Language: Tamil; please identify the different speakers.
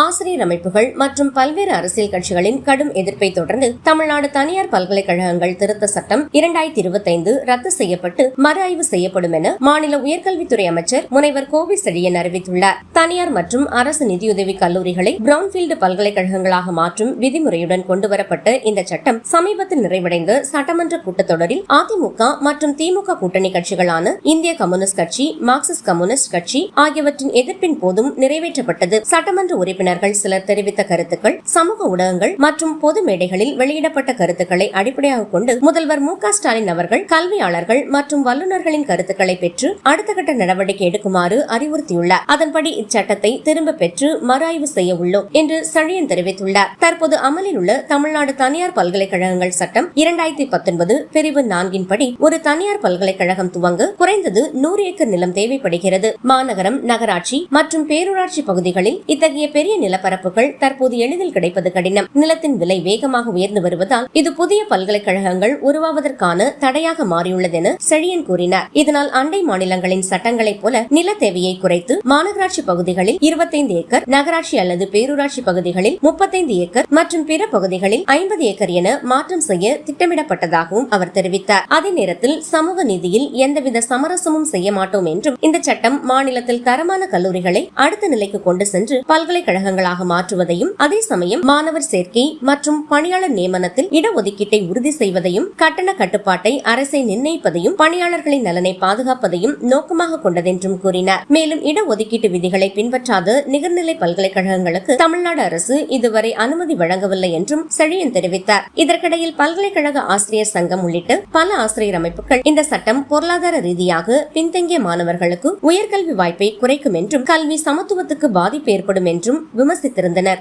Speaker 1: ஆசிரியர் அமைப்புகள் மற்றும் பல்வேறு அரசியல் கட்சிகளின் கடும் எதிர்ப்பை தொடர்ந்து தமிழ்நாடு தனியார் பல்கலைக்கழகங்கள் திருத்த சட்டம் இரண்டாயிரத்தி இருபத்தைந்து ரத்து செய்யப்பட்டு மறு ஆய்வு செய்யப்படும் என மாநில உயர்கல்வித்துறை அமைச்சர் முனைவர் கோவி செழியன் அறிவித்துள்ளார். தனியார் மற்றும் அரசு நிதியுதவி கல்லூரிகளை பிரவுன்ஃபீல்டு பல்கலைக்கழகங்களாக மாற்றும் விதிமுறையுடன் கொண்டுவரப்பட்ட இந்த சட்டம் சமீபத்தில் நிறைவடைந்த சட்டமன்ற கூட்டத்தொடரில் அதிமுக மற்றும் திமுக கூட்டணி கட்சிகளான இந்திய கம்யூனிஸ்ட் கட்சி மார்க்சிஸ்ட் கம்யூனிஸ்ட் கட்சி ஆகியவற்றின் எதிர்ப்பின் போதும் நிறைவேற்றப்பட்டது. சட்டமன்ற உறுப்பினர்கள் சிலர் தெரிவித்த கருத்துக்கள் சமூக ஊடகங்கள் மற்றும் பொது மேடைகளில் வெளியிடப்பட்ட கருத்துக்களை அடிப்படையாக கொண்டு முதல்வர் மு ஸ்டாலின் அவர்கள் கல்வியாளர்கள் மற்றும் வல்லுநர்களின் கருத்துக்களை பெற்று அடுத்த கட்ட நடவடிக்கை எடுக்குமாறு அறிவுறுத்தியுள்ளார். அதன்படி இச்சட்டத்தை திரும்ப பெற்று மறுஆய்வு செய்ய உள்ளோம் என்று சழியன் தெரிவித்துள்ளார். தற்போது அமலில் உள்ள தமிழ்நாடு தனியார் பல்கலைக்கழகங்கள் சட்டம் இரண்டாயிரத்தி பத்தொன்பது பிரிவு நான்கின் படி ஒரு தனியார் பல்கலைக்கழகம் துவங்க குறைந்தது நூறு ஏக்கர் நிலம் தேவைப்படுகிறது. மாநகரம் நகராட்சி மற்றும் பேரூராட்சி பகுதிகளில் இத்தகைய பெரிய நிலப்பரப்புகள் தற்போது எளிதில் கிடைப்பது கடினம். நிலத்தின் விலை வேகமாக உயர்ந்து வருவதால் இது புதிய பல்கலைக்கழகங்கள் உருவாவதற்கான தடையாக மாறியுள்ளது என செழியன் கூறினார். இதனால் அண்டை மாநிலங்களின் சட்டங்களைப் போல நில தேவையை குறைத்து மாநகராட்சி பகுதிகளில் இருபத்தைந்து ஏக்கர் நகராட்சி அல்லது பேரூராட்சி பகுதிகளில் முப்பத்தைந்து ஏக்கர் மற்றும் பிற பகுதிகளில் ஐம்பது ஏக்கர் என மாற்றம் செய்ய திட்டமிடப்பட்டதாகவும் அவர் தெரிவித்தார். அதே நேரத்தில் சமூக நீதியில் எந்தவித சமரசமும் செய்ய மாட்டோம் என்றும் இந்த சட்டம் மாநிலத்தில் தரமான கல்லூரிகளை அடுத்த நிலைக்கு கொண்டு சென்று பல்கலைக்கழக பல்கலைக்கழகங்களாக மாற்றுவதையும் அதே சமயம் மாணவர் சேர்க்கை மற்றும் பணியாளர் நியமனத்தில் இடஒதுக்கீட்டை உறுதி செய்வதையும் கட்டண கட்டுப்பாட்டை அரசை நிர்ணயிப்பதையும் பணியாளர்களின் நலனை பாதுகாப்பதையும் நோக்கமாக கொண்டதென்றும் கூறினார். மேலும் இடஒதுக்கீட்டு விதிகளை பின்பற்றாத நிகர்நிலை பல்கலைக்கழகங்களுக்கு தமிழ்நாடு அரசு இதுவரை அனுமதி வழங்கவில்லை என்றும் செழியன் தெரிவித்தார். இதற்கிடையில் பல்கலைக்கழக ஆசிரியர் சங்கம் உள்ளிட்ட பல ஆசிரியர் அமைப்புகள் இந்த சட்டம் பொருளாதார ரீதியாக பின்தங்கிய மாணவர்களுக்கு உயர்கல்வி வாய்ப்பை குறைக்கும் என்றும் கல்வி சமத்துவத்துக்கு பாதிப்பு ஏற்படும் என்றும் விமர்சித்திருந்தனர்.